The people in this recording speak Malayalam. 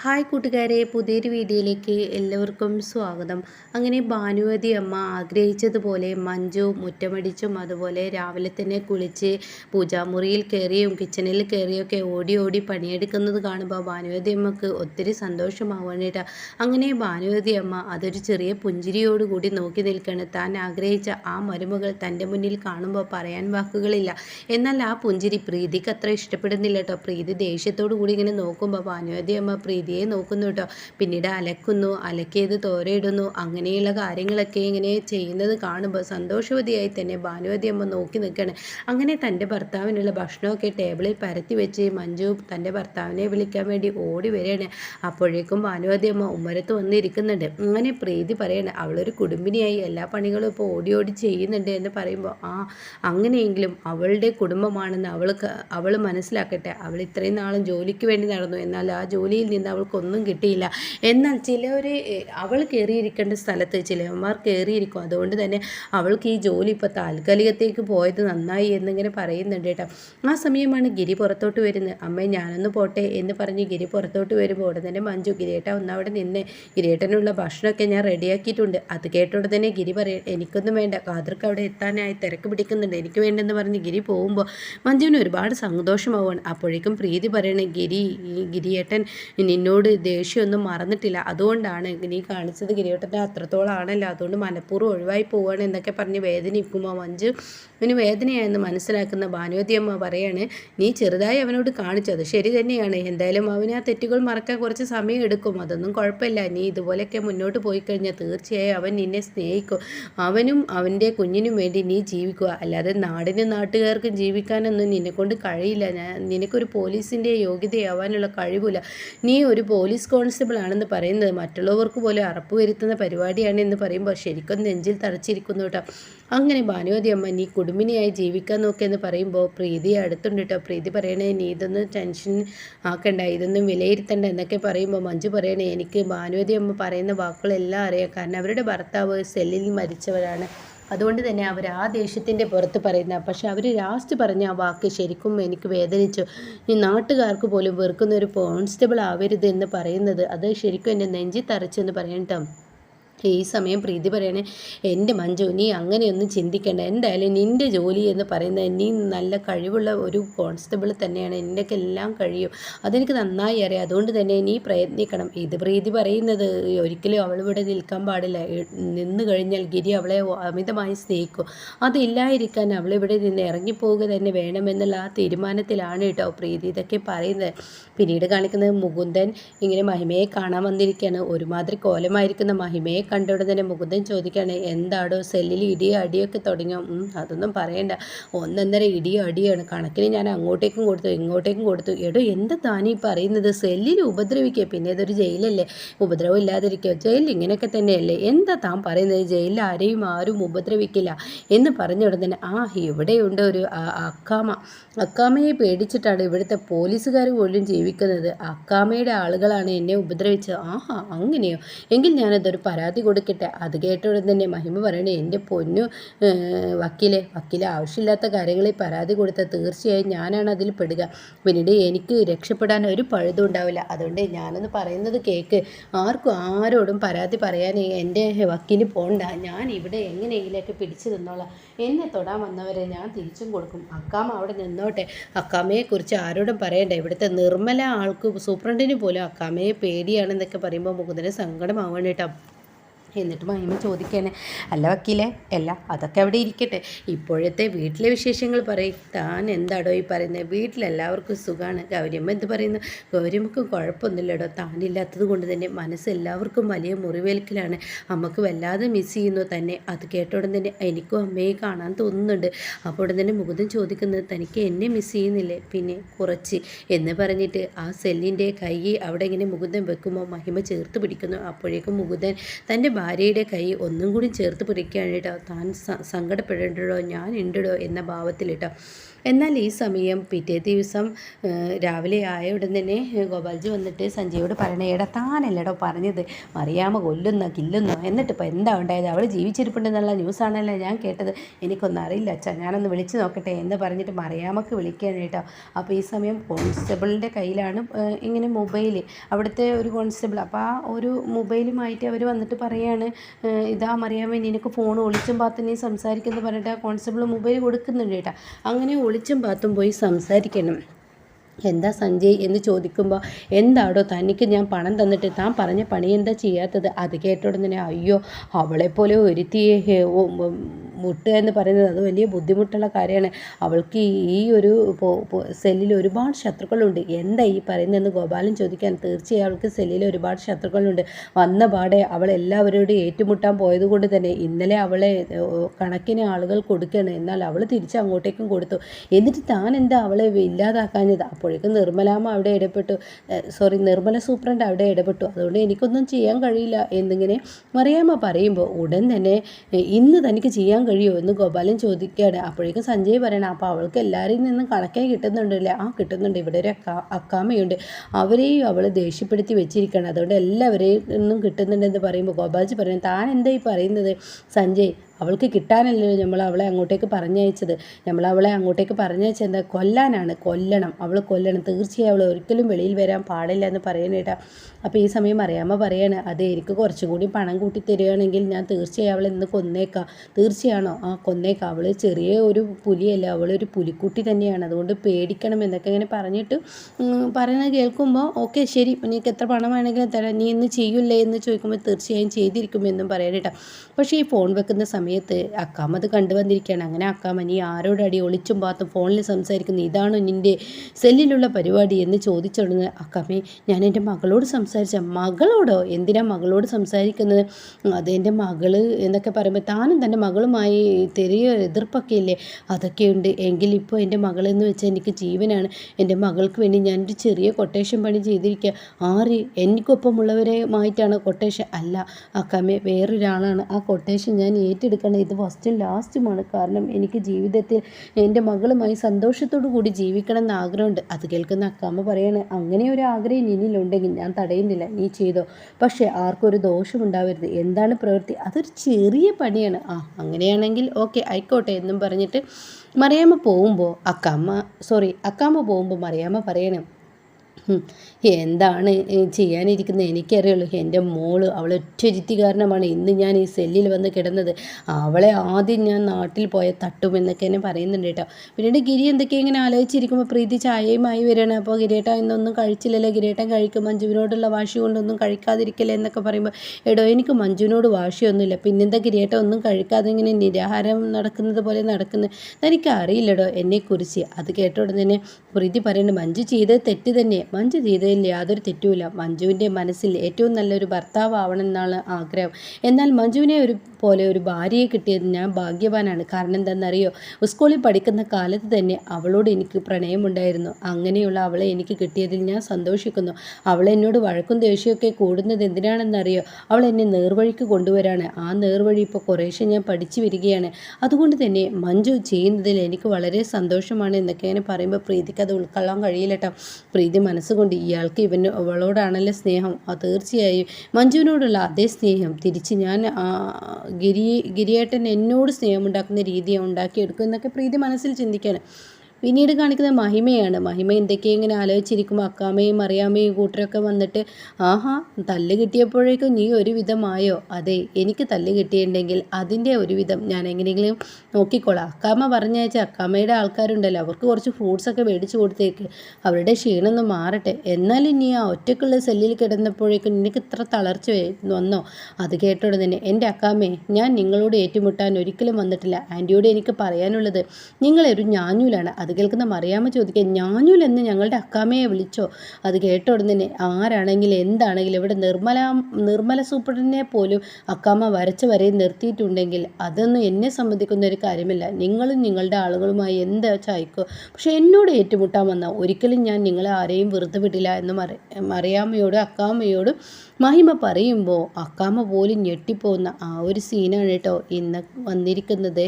ഹായ് കൂട്ടുകാരെ പുതിയൊരു വീഡിയോയിലേക്ക് എല്ലാവർക്കും സ്വാഗതം. അങ്ങനെ ഭാനുവതി അമ്മ ആഗ്രഹിച്ചതുപോലെ മഞ്ജു മുറ്റമടിച്ചും അതുപോലെ രാവിലെ തന്നെ കുളിച്ച് പൂജാമുറിയിൽ കയറിയും കിച്ചണിൽ കയറിയൊക്കെ ഓടി ഓടി പണിയെടുക്കുന്നത് കാണുമ്പോൾ ഭാനുവതി അമ്മയ്ക്ക് ഒത്തിരി സന്തോഷമാവാനായിട്ട് അങ്ങനെ ഭാനുവതി അമ്മ അതൊരു ചെറിയ പുഞ്ചിരിയോടുകൂടി നോക്കി നിൽക്കുകയാണ്. താൻ ആഗ്രഹിച്ച ആ മരുമകൾ തന്റെ മുന്നിൽ കാണുമ്പോൾ പറയാൻ വാക്കുകളില്ല. എന്നാൽ ആ പുഞ്ചിരി പ്രീതിക്ക് അത്ര ഇഷ്ടപ്പെടുന്നില്ല കേട്ടോ പ്രീതി ദേഷ്യത്തോടു കൂടി ഇങ്ങനെ നോക്കുമ്പോൾ ഭാനുവതി അമ്മ പ്രീതി പ്രീതിയെ നോക്കുന്നു കേട്ടോ പിന്നീട് അലക്കുന്നു അലക്കിയത് തോരയിടുന്നു. അങ്ങനെയുള്ള കാര്യങ്ങളൊക്കെ ഇങ്ങനെ ചെയ്യുന്നത് കാണുമ്പോൾ സന്തോഷവതിയായി തന്നെ ഭാനുവതി അമ്മ നോക്കി നിൽക്കുകയാണ്. അങ്ങനെ തന്റെ ഭർത്താവിനുള്ള ഭക്ഷണമൊക്കെ ടേബിളിൽ പരത്തി വെച്ച് മഞ്ജു തന്റെ ഭർത്താവിനെ വിളിക്കാൻ വേണ്ടി ഓടി വരികയാണ്. അപ്പോഴേക്കും ഭാനുവതി അമ്മ ഉമ്മരത്ത് വന്നിരിക്കുന്നുണ്ട്. അങ്ങനെ പ്രീതി പറയണ അവളൊരു കുടുംബിനിയായി എല്ലാ പണികളും ഇപ്പോൾ ഓടി ഓടി ചെയ്യുന്നുണ്ട് എന്ന് പറയുമ്പോൾ ആ അങ്ങനെയെങ്കിലും അവളുടെ കുടുംബമാണെന്ന് അവൾക്ക് അവൾ മനസ്സിലാക്കട്ടെ. അവൾ ഇത്രയും നാളും ജോലിക്ക് വേണ്ടി നടന്നു. എന്നാൽ ആ ജോലിയിൽ നിന്ന് അവൾക്കൊന്നും കിട്ടിയില്ല. എന്നാൽ ചിലവർ അവൾ കയറിയിരിക്കേണ്ട സ്ഥലത്ത് ചിലവന്മാർ കയറിയിരിക്കും അതുകൊണ്ട് തന്നെ അവൾക്ക് ഈ ജോലി ഇപ്പോൾ താൽക്കാലികത്തേക്ക് പോയത് നന്നായി എന്നിങ്ങനെ പറയുന്നുണ്ട് കേട്ടോ. ആ സമയമാണ് ഗിരി പുറത്തോട്ട് വരുന്നത്. അമ്മ ഞാനൊന്ന് പോട്ടെ എന്ന് പറഞ്ഞ് ഗിരി പുറത്തോട്ട് വരുമ്പോൾ ഉടനെ തന്നെ മഞ്ജു ഗിരിയേട്ട ഒന്നവിടെ നിന്ന് ഗിരിയേട്ടനുള്ള ഭക്ഷണമൊക്കെ ഞാൻ റെഡിയാക്കിയിട്ടുണ്ട്. അത് കേട്ടോടെ തന്നെ ഗിരി പറയും എനിക്കൊന്നും വേണ്ട. കാതർക്ക് അവിടെ എത്താനായി തിരക്ക് പിടിക്കുന്നുണ്ട്. എനിക്ക് വേണ്ടെന്ന് പറഞ്ഞ് ഗിരി പോകുമ്പോൾ മഞ്ജുവിന് ഒരുപാട് സന്തോഷമാവുകയാണ്. അപ്പോഴേക്കും പ്രീതി പറയണേ ഗിരി ഗിരിയേട്ടൻ നിന്നോട് ദേഷ്യമൊന്നും മറന്നിട്ടില്ല. അതുകൊണ്ടാണ് നീ കാണിച്ചത് ഗിരിയേട്ടന്റെ അത്രത്തോളാണല്ലോ. അതുകൊണ്ട് മനഃപൂർവം ഒഴിവായി പോവുകയാണ് എന്നൊക്കെ പറഞ്ഞ് വേദനിക്കുമ്പോൾ മഞ്ജു അവന് വേദനയായെന്ന് മനസ്സിലാക്കുന്ന ഭാനുവതി അമ്മ പറയാണ് നീ ചെറുതായി അവനോട് കാണിച്ചത് ശരി തന്നെയാണ്. എന്തായാലും അവന് ആ തെറ്റുകൾ മറക്കാൻ കുറച്ച് സമയം എടുക്കും. അതൊന്നും കുഴപ്പമില്ല. നീ ഇതുപോലെയൊക്കെ മുന്നോട്ട് പോയി കഴിഞ്ഞാൽ തീർച്ചയായും അവൻ നിന്നെ സ്നേഹിക്കും. അവനും അവന്റെ കുഞ്ഞിനും വേണ്ടി നീ ജീവിക്കുക. അല്ലാതെ നാടിനും നാട്ടുകാർക്കും ജീവിക്കാനൊന്നും നിന്നെക്കൊണ്ട് കഴിയില്ല. ഞാൻ നിനക്കൊരു പോലീസിന്റെ യോഗ്യതയാവാനുള്ള കഴിവില്ല. നീ പോലീസ് കോൺസ്റ്റബിൾ ആണെന്ന് പറയുന്നത് മറ്റുള്ളവർക്ക് പോലും അറപ്പ് വരുത്തുന്ന പരിപാടിയാണ് എന്ന് പറയുമ്പോൾ ശരിക്കും നെഞ്ചിൽ തറച്ചിരിക്കുന്നു കേട്ടോ. അങ്ങനെ ഭാനുവതി അമ്മ നീ കുടുംബിനിയായി ജീവിക്കാൻ നോക്കിയെന്ന് പറയുമ്പോൾ പ്രീതി അടുത്തുണ്ട് കേട്ടോ. പ്രീതി പറയണേ നീ ഇതൊന്നും ടെൻഷൻ ആക്കണ്ട ഇതൊന്നും വിലയിരുത്തണ്ട എന്നൊക്കെ പറയുമ്പോൾ മഞ്ജു പറയണേ എനിക്ക് ഭാനുവതി അമ്മ പറയുന്ന വാക്കുകളെല്ലാം അറിയാം. കാരണം അവരുടെ ഭർത്താവ് സെല്ലിൽ മരിച്ചവരാണ്. അതുകൊണ്ട് തന്നെ അവർ ആ ദേഷ്യത്തിന്റെ പുറത്ത് പറയുന്ന പക്ഷെ അവർ ലാസ്റ്റ് പറഞ്ഞ ആ വാക്ക് ശരിക്കും എനിക്ക് വേദനിച്ചു. ഈ നാട്ടുകാർക്ക് പോലും വെറുക്കുന്ന ഒരു കോൺസ്റ്റബിൾ ആവരുത് എന്ന് പറയുന്നത് അത് ശരിക്കും എന്റെ നെഞ്ചി തറച്ചെന്ന് പറയട്ടോ ഈ സമയം പ്രീതി പറയണേ എന്റെ മഞ്ജു നീ അങ്ങനെയൊന്നും ചിന്തിക്കേണ്ട. എന്തായാലും നിന്റെ ജോലി എന്ന് പറയുന്നത് നീ നല്ല കഴിവുള്ള ഒരു കോൺസ്റ്റബിൾ തന്നെയാണ്. എന്റെയൊക്കെ എല്ലാം കഴിയും. അതെനിക്ക് നന്നായി അറിയാം. അതുകൊണ്ട് തന്നെ നീ പ്രയത്നിക്കണം. ഇത് പ്രീതി പറയുന്നത് ഒരിക്കലും അവളിവിടെ നിൽക്കാൻ പാടില്ല. നിന്ന് കഴിഞ്ഞാൽ ഗിരി അവളെ അമിതമായി സ്നേഹിക്കും. അതില്ലായിരിക്കാൻ അവളിവിടെ നിന്ന് ഇറങ്ങിപ്പോവുക തന്നെ വേണമെന്നുള്ള ആ തീരുമാനത്തിലാണ് കേട്ടോ പ്രീതി ഇതൊക്കെ പറയുന്നത്. പിന്നീട് കാണിക്കുന്നത് മുകുന്ദൻ ഇങ്ങനെ മഹിമയെ കാണാൻ വന്നിരിക്കുകയാണ്. ഒരുമാതിരി കോലമായിരിക്കുന്ന മഹിമയെ കണ്ടവിടെ തന്നെ മുകുന്ദൻ ചോദിക്കുകയാണ് എന്താടോ സെല്ലിൽ ഇടിയോ അടിയൊക്കെ തുടങ്ങിയോ? അതൊന്നും പറയണ്ട. ഒന്നൊന്നര ഇടിയോ അടിയാണ് കണക്കിന് ഞാൻ അങ്ങോട്ടേക്കും കൊടുത്തു ഇങ്ങോട്ടേക്കും കൊടുത്തു. എടോ എന്താ താനീ പറയുന്നത്? സെല്ലിൽ ഉപദ്രവിക്കുക പിന്നെ ഇതൊരു ജയിലല്ലേ. ഉപദ്രവം ഇല്ലാതിരിക്കുക ജയിലിൽ ഇങ്ങനെയൊക്കെ തന്നെയല്ലേ. എന്താ താൻ പറയുന്നത്? ജയിലിൽ ആരെയും ആരും ഉപദ്രവിക്കില്ല. എന്ന് പറഞ്ഞ ഉടനെ ആ ഇവിടെയുണ്ട് ഒരു അക്കാമ. അക്കാമയെ പേടിച്ചിട്ടാണ് ഇവിടുത്തെ പോലീസുകാർ പോലും ജീവിക്കുന്നത്. അക്കാമയുടെ ആളുകളാണ് എന്നെ ഉപദ്രവിച്ചത്. ആഹാ അങ്ങനെയോ? എങ്കിൽ ഞാനതൊരു പരാതി പരാതി കൊടുക്കട്ടെ. അത് കേട്ടോടെ തന്നെ മഹിമ പറയണേ എന്റെ പൊന്നു വക്കീലെ വക്കീലെ ആവശ്യമില്ലാത്ത കാര്യങ്ങളിൽ പരാതി കൊടുത്താൽ തീർച്ചയായും ഞാനാണ് അതിൽ പെടുക. പിന്നീട് എനിക്ക് രക്ഷപ്പെടാൻ ഒരു പഴുതും ഉണ്ടാവില്ല. അതുകൊണ്ട് ഞാനൊന്ന് പറയുന്നത് കേക്ക്. ആർക്കും ആരോടും പരാതി പറയാൻ എന്റെ വക്കീൽ പോണ്ട. ഞാൻ ഇവിടെ എങ്ങനെയെങ്കിലൊക്കെ പിടിച്ചു നിന്നോളാം. എന്നെ തൊടാൻ വന്നവരെ ഞാൻ തിരിച്ചും കൊടുക്കും. അക്കാമ അവിടെ നിന്നോട്ടെ. അക്കാമയെക്കുറിച്ച് ആരോടും പറയണ്ട. ഇവിടുത്തെ നിർമ്മല ആൾക്ക് സൂപ്രണ്ടിന് പോലും അക്കാമയെ പേടിയാണെന്നൊക്കെ പറയുമ്പോൾ മുകുന്ദന് സങ്കടമാവണം കേട്ടോ. എന്നിട്ട് മഹിമ ചോദിക്കാണ് അല്ല വക്കീലേ അല്ല അതൊക്കെ അവിടെ ഇരിക്കട്ടെ. ഇപ്പോഴത്തെ വീട്ടിലെ വിശേഷങ്ങൾ പറയും. താൻ എന്താടോ ഈ പറയുന്നത് വീട്ടിലെല്ലാവർക്കും സുഖമാണ് ഗൗരിയമ്മ എന്ത് പറയുന്നു? ഗൗരിയമ്മക്ക് കുഴപ്പമൊന്നുമില്ലടോ. താനില്ലാത്തത് കൊണ്ട് തന്നെ മനസ്സ് എല്ലാവർക്കും വലിയ മുറിവേൽക്കലാണ്. അമ്മയ്ക്ക് വല്ലാതെ മിസ് ചെയ്യുന്നു തന്നെ. അത് കേട്ടോടെ തന്നെ എനിക്കും അമ്മയെ കാണാൻ തോന്നുന്നുണ്ട്. അപ്പോൾ തന്നെ മുകുന്ദൻ ചോദിക്കുന്നത് തനിക്ക് എന്നെ മിസ് ചെയ്യുന്നില്ലേ? പിന്നെ കുറച്ച്. എന്ന് പറഞ്ഞിട്ട് ആ സെല്ലിന്റെ കൈ അവിടെ ഇങ്ങനെ മുകുന്ദൻ വെക്കുമ്പോൾ മഹിമ ചേർത്ത് പിടിക്കുന്നു. അപ്പോഴേക്കും മുകുന്ദൻ തന്റെ ഭാര്യയുടെ കൈ ഒന്നും കൂടി ചേർത്ത് പിടിക്കുകയാണ് കേട്ടോ. താൻ സങ്കടപ്പെടേണ്ടടോ? ഞാൻ ഉണ്ടോ എന്ന ഭാവത്തിൽ കേട്ടോ എന്നാൽ ഈ സമയം പിറ്റേ ദിവസം രാവിലെ ആയ ഉടൻ തന്നെ ഗോപാൽജി വന്നിട്ട് സഞ്ജയോട് പറയണേ എടാ താനല്ലടോ പറഞ്ഞത്? മറിയാമ കൊല്ലുന്ന കില്ലുന്നോ? എന്നിട്ട് ഇപ്പോൾ എന്താ ഉണ്ടായത്? അവൾ ജീവിച്ചിരിപ്പുണ്ടെന്നുള്ള ന്യൂസാണല്ലോ ഞാൻ കേട്ടത്. എനിക്കൊന്നും അറിയില്ല അച്ഛാ ഞാനൊന്ന് വിളിച്ച് നോക്കട്ടെ എന്ന് പറഞ്ഞിട്ട് മറിയാമക്ക് വിളിക്കുകയാണ് കേട്ടോ. അപ്പോൾ ഈ സമയം കോൺസ്റ്റബിളിന്റെ കയ്യിലാണ് ഇങ്ങനെ മൊബൈൽ അവിടുത്തെ ഒരു കോൺസ്റ്റബിൾ. അപ്പോൾ ആ ഒരു മൊബൈലുമായിട്ട് അവർ വന്നിട്ട് പറയാണ് ഇതാ മറിയാമ നിനക്ക് ഫോൺ ഒളിച്ചും പാത്തനെയും സംസാരിക്കുന്നു പറഞ്ഞിട്ട് ആ കോൺസ്റ്റബിൾ മൊബൈൽ കൊടുക്കുന്നുണ്ട് കേട്ടോ. അങ്ങനെ ഒളിച്ചും പാത്തും പോയി സംസാരിക്കണം. എന്താ സഞ്ജയ് എന്ന് ചോദിക്കുമ്പോൾ എന്താടോ തനിക്ക് ഞാൻ പണം തന്നിട്ട് താൻ പറഞ്ഞ പണി എന്താ ചെയ്യാത്തത്? അത് കേട്ട ഉടനെ അയ്യോ അവളെപ്പോലെ ഒരുത്തിയെ മുട്ടുക എന്ന് പറയുന്നത് അത് വലിയ ബുദ്ധിമുട്ടുള്ള കാര്യമാണ്. അവൾക്ക് ഈ ഒരു സെല്ലിൽ ഒരുപാട് ശത്രുക്കളുണ്ട്. എന്താ ഈ പറയുന്നതെന്ന് ഗോപാലൻ ചോദിക്കാൻ തീർച്ചയായും അവൾക്ക് സെല്ലിൽ ഒരുപാട് ശത്രുക്കളുണ്ട്. വന്ന പാടെ അവൾ എല്ലാവരോടും ഏറ്റുമുട്ടാൻ പോയതുകൊണ്ട് തന്നെ ഇന്നലെ അവളെ കണക്കിന് ആളുകൾ കൊടുക്കുകയാണ്. എന്നാൽ അവൾ തിരിച്ച് അങ്ങോട്ടേക്കും കൊടുത്തു. എന്നിട്ട് താൻ എന്താ അവളെ ഇല്ലാതാക്കാഞ്ഞത്? അപ്പോഴേക്കും നിർമ്മലാമ്മ അവിടെ ഇടപെട്ടു. സോറി നിർമ്മല സൂപ്രണ്ട് അവിടെ ഇടപെട്ടു. അതുകൊണ്ട് എനിക്കൊന്നും ചെയ്യാൻ കഴിയില്ല എന്നിങ്ങനെ മറിയാമ്മ പറയുമ്പോൾ ഉടൻ തന്നെ ഇന്ന് തനിക്ക് ചെയ്യാൻ കഴിയുമോ എന്ന് ഗോപാലൻ ചോദിക്കുകയാണ്. അപ്പോഴേക്കും സഞ്ജയ് പറയണം അപ്പോൾ അവൾക്ക് എല്ലാവരിൽ നിന്നും കണക്കായി കിട്ടുന്നുണ്ടല്ലേ? ആ കിട്ടുന്നുണ്ട്. ഇവിടെ ഒരു അക്കാ അക്കാമയുണ്ട് അവരെയും അവൾ ദേഷ്യപ്പെടുത്തി വെച്ചിരിക്കുകയാണ്. അതുകൊണ്ട് എല്ലാവരെയും നിന്നും കിട്ടുന്നുണ്ടെന്ന് പറയുമ്പോൾ ഗോപാൽജി പറയണം താൻ എന്താ ഈ പറയുന്നത്? സഞ്ജയ് അവൾക്ക് കിട്ടാനല്ലോ നമ്മൾ അവളെ അങ്ങോട്ടേക്ക് പറഞ്ഞയച്ചത്. നമ്മൾ അവളെ അങ്ങോട്ടേക്ക് പറഞ്ഞയച്ചത് എന്താ? കൊല്ലാനാണ്. കൊല്ലണം. അവൾ കൊല്ലണം. തീർച്ചയായും അവൾ ഒരിക്കലും വെളിയിൽ വരാൻ പാടില്ല എന്ന് പറയാനേട്ടാ അപ്പോൾ ഈ സമയം അറിയാമ പറയാണ് അതെ എനിക്ക് കുറച്ചും കൂടി പണം കൂട്ടി തരികയാണെങ്കിൽ ഞാൻ തീർച്ചയായും അവളെ ഇന്ന് കൊന്നേക്കാം. തീർച്ചയാണോ? ആ കൊന്നേക്കാം. അവൾ ചെറിയ ഒരു പുലിയല്ല. അവളൊരു പുലിക്കുട്ടി തന്നെയാണ്. അതുകൊണ്ട് പേടിക്കണം എന്നൊക്കെ ഇങ്ങനെ പറഞ്ഞിട്ട് പറയുന്നത് കേൾക്കുമ്പോൾ ഓക്കെ ശരി. നിനക്ക് എത്ര പണം വേണമെങ്കിലും തരാം. നീ ഇന്ന് ചെയ്യൂലേ എന്ന് ചോദിക്കുമ്പോൾ തീർച്ചയായും ചെയ്തിരിക്കുമെന്നും പറയാനേട്ടാ പക്ഷേ ഈ ഫോൺ വെക്കുന്ന സമയം സമയത്ത് അക്കാമ അത് കണ്ടുവന്നിരിക്കുകയാണ് അങ്ങനെ അക്കാമ നീ ആരോടടി ഒളിച്ചും പാത്തും ഫോണിൽ സംസാരിക്കുന്നു. ഇതാണോ നിന്റെ സെല്ലിലുള്ള പരിപാടി എന്ന് ചോദിച്ചോളുന്നത് അക്കാമേ ഞാൻ എന്റെ മകളോട് സംസാരിച്ച. മകളോടോ? എന്തിനാ മകളോട് സംസാരിക്കുന്നത്? അത് എന്റെ മകൾ എന്നൊക്കെ പറയുമ്പോൾ താനും തന്റെ മകളുമായി തെറിയ എതിർപ്പൊക്കെ ഇല്ലേ? അതൊക്കെയുണ്ട് എങ്കിൽ ഇപ്പോൾ എന്റെ മകളെന്ന് വെച്ചാൽ എനിക്ക് ജീവനാണ്. എന്റെ മകൾക്ക് വേണ്ടി ഞാൻ ഒരു ചെറിയ കൊട്ടേഷൻ പണി ചെയ്തിരിക്കുക. ആര്? എനിക്കൊപ്പമുള്ളവരുമായിട്ടാണ് കൊട്ടേഷൻ അല്ല അക്കാമേ വേറൊരാളാണ്. ആ കൊട്ടേഷൻ ഞാൻ ഏറ്റെടുക്കുക എടുക്കണം ഇത് ഫസ്റ്റും ലാസ്റ്റുമാണ് കാരണം എനിക്ക് ജീവിതത്തിൽ എന്റെ മകളുമായി സന്തോഷത്തോടു കൂടി ജീവിക്കണം എന്ന് ആഗ്രഹമുണ്ട്. അത് കേൾക്കുന്ന അക്കാമ്മ പറയാണ് അങ്ങനെ ഒരു ആഗ്രഹം നിന്നിലുണ്ടെങ്കിൽ ഞാൻ തടയുന്നില്ല. നീ ചെയ്തോ. പക്ഷേ ആർക്കൊരു ദോഷമുണ്ടാവരുത് എന്താണ് പ്രവൃത്തി? അതൊരു ചെറിയ പണിയാണ്. ആ അങ്ങനെയാണെങ്കിൽ ഓക്കെ ആയിക്കോട്ടെ എന്നും പറഞ്ഞിട്ട് മറിയാമ്മ പോകുമ്പോൾ അക്കാമ്മ സോറി അക്കാമ്മ പോകുമ്പോൾ മറിയാമ്മ പറയണം എന്താണ് ചെയ്യാനിരിക്കുന്നത് എനിക്കറിയുള്ളൂ എന്റെ മോൾ അവൾ ഒറ്റരുത്തി കാരണമാണ് ഇന്ന് ഞാൻ ഈ സെല്ലിൽ വന്ന് കിടന്നത്. അവളെ ആദ്യം ഞാൻ നാട്ടിൽ പോയ തട്ടും എന്നൊക്കെ എന്നെ പറയുന്നുണ്ട് കേട്ടോ. പിന്നീട് ഗിരി എന്തൊക്കെയാണ് ഇങ്ങനെ ആലോചിച്ചിരിക്കുമ്പോൾ പ്രീതി ചായയുമായി വരികയാണ്. അപ്പോൾ ഗിരേട്ട ഇന്നൊന്നും കഴിച്ചില്ലല്ലോ. ഗിരേട്ടൻ കഴിക്കും മഞ്ജുവിനോടുള്ള വാശി കൊണ്ടൊന്നും കഴിക്കാതിരിക്കില്ല എന്നൊക്കെ പറയുമ്പോൾ എടോ എനിക്ക് മഞ്ജുവിനോട് വാശിയൊന്നുമില്ല. പിന്നെന്താ ഗിരിയേട്ട ഒന്നും കഴിക്കാതെ ഇങ്ങനെ നിരാഹാരം നടക്കുന്നത് പോലെ നടക്കുന്നത് എനിക്ക് അറിയില്ലടോ എന്നെക്കുറിച്ച്. അത് കേട്ട ഉടനെ തന്നെ പ്രീതി പറയുന്നുണ്ട് മഞ്ജു ചെയ്തത് തെറ്റ് തന്നെ മഞ്ജു ചെയ്തതിൽ യാതൊരു തെറ്റുമില്ല. മഞ്ജുവിന്റെ മനസ്സിൽ ഏറ്റവും നല്ലൊരു ഭർത്താവ് ആവണമെന്നാണ് ആഗ്രഹം. എന്നാൽ മഞ്ജുവിനെ ഒരു പോലെ ഒരു ഭാര്യയെ കിട്ടിയത് ഞാൻ ഭാഗ്യവാനാണ്. കാരണം എന്താണെന്നറിയോ? സ്കൂളിൽ പഠിക്കുന്ന കാലത്ത് തന്നെ അവളോട് എനിക്ക് പ്രണയമുണ്ടായിരുന്നു. അങ്ങനെയുള്ള അവളെ എനിക്ക് കിട്ടിയതിൽ ഞാൻ സന്തോഷിക്കുന്നു. അവൾ എന്നോട് വഴക്കും ദേഷ്യമൊക്കെ കൂടുന്നത് എന്തിനാണെന്നറിയോ? അവൾ എന്നെ നേർവഴിക്ക് കൊണ്ടുവരാണ്. ആ നേർവഴി ഇപ്പോൾ കുറേശ്ശെ ഞാൻ പഠിച്ചു വരികയാണ്. അതുകൊണ്ട് തന്നെ മഞ്ജു ചെയ്യുന്നതിൽ എനിക്ക് വളരെ സന്തോഷമാണ് എന്നൊക്കെ ഇങ്ങനെ പറയുമ്പോൾ പ്രീതിക്ക് അത് ഉൾക്കൊള്ളാൻ കഴിയില്ല കേട്ടോ. പ്രീതി മനസ്സുകൊണ്ട് ഇയാൾക്ക് ഇവന് അവളോടാണല്ലോ സ്നേഹം? തീർച്ചയായും. മഞ്ജുവിനോടുള്ള അതേ സ്നേഹം. തിരിച്ച് ഞാൻ ഗിരി ഗിരിയേട്ടൻ എന്നോട് സ്നേഹമുണ്ടാക്കുന്ന രീതിയാണ് ഉണ്ടാക്കിയെടുക്കും എന്നൊക്കെ പ്രീതി മനസ്സിൽ ചിന്തിക്കുകയാണ് പിന്നീട് കാണിക്കുന്ന മഹിമയാണ്. മഹിമ എന്തൊക്കെ ഇങ്ങനെ ആലോചിച്ചിരിക്കുമ്പോൾ അക്കാമയും അറിയാമയും കൂട്ടരൊക്കെ വന്നിട്ട് ആഹാ തല്ല് കിട്ടിയപ്പോഴേക്കും നീ ഒരു വിധമായോ അതെ എനിക്ക് തല്ല് കിട്ടിയിട്ടുണ്ടെങ്കിൽ അതിന്റെ ഒരു വിധം ഞാൻ എങ്ങനെയെങ്കിലും നോക്കിക്കോളാം. അക്കാമ പറഞ്ഞയച്ച അക്കാമയുടെ ആൾക്കാരുണ്ടല്ലോ അവർക്ക് കുറച്ച് ഫ്രൂട്ട്സൊക്കെ മേടിച്ചു കൊടുത്തേക്ക്. അവരുടെ ക്ഷീണമൊന്ന് മാറട്ടെ. എന്നാലും നീ ആ ഒറ്റക്കുള്ള സെല്ലിൽ കിടന്നപ്പോഴേക്കും നിനക്ക് ഇത്ര തളർച്ച വന്നോ? അത് കേട്ടോടെ തന്നെ എന്റെ അക്കാമേ ഞാൻ നിങ്ങളോട് ഏറ്റുമുട്ടാൻ ഒരിക്കലും വന്നിട്ടില്ല. ആന്റിയോട് എനിക്ക് പറയാനുള്ളത് നിങ്ങളൊരു ഞാഞ്ഞൂലാണ്. അത് കേൾക്കുന്ന മറിയാമ്മ ചോദിക്കുക എന്ന് ഞങ്ങളുടെ അക്കാമയെ വിളിച്ചോ? അത് കേട്ട ഉടനെ ആരാണെങ്കിലും എന്താണെങ്കിലും ഇവിടെ നിർമ്മല നിർമ്മല സൂപ്രണ്ടിനെ പോലും അക്കാമ്മ വരച്ച് വരെ നിർത്തിയിട്ടുണ്ടെങ്കിൽ അതൊന്നും എന്നെ സംബന്ധിക്കുന്ന ഒരു കാര്യമില്ല. നിങ്ങളും നിങ്ങളുടെ ആളുകളുമായി എന്താ ചായ്ക്കോ? പക്ഷെ എന്നോട് ഏറ്റുമുട്ടാൻ വന്ന ഒരിക്കലും ഞാൻ നിങ്ങളെ ആരെയും വെറുതെ വിടില്ല എന്ന് മറി മറിയാമ്മയോട് അക്കാമ്മയോട് മഹിമ പറയുമ്പോൾ അക്കാമ്മ പോലും ഞെട്ടിപ്പോകുന്ന ആ ഒരു സീനാണ് കേട്ടോ ഇന്ന് വന്നിരിക്കുന്നത്.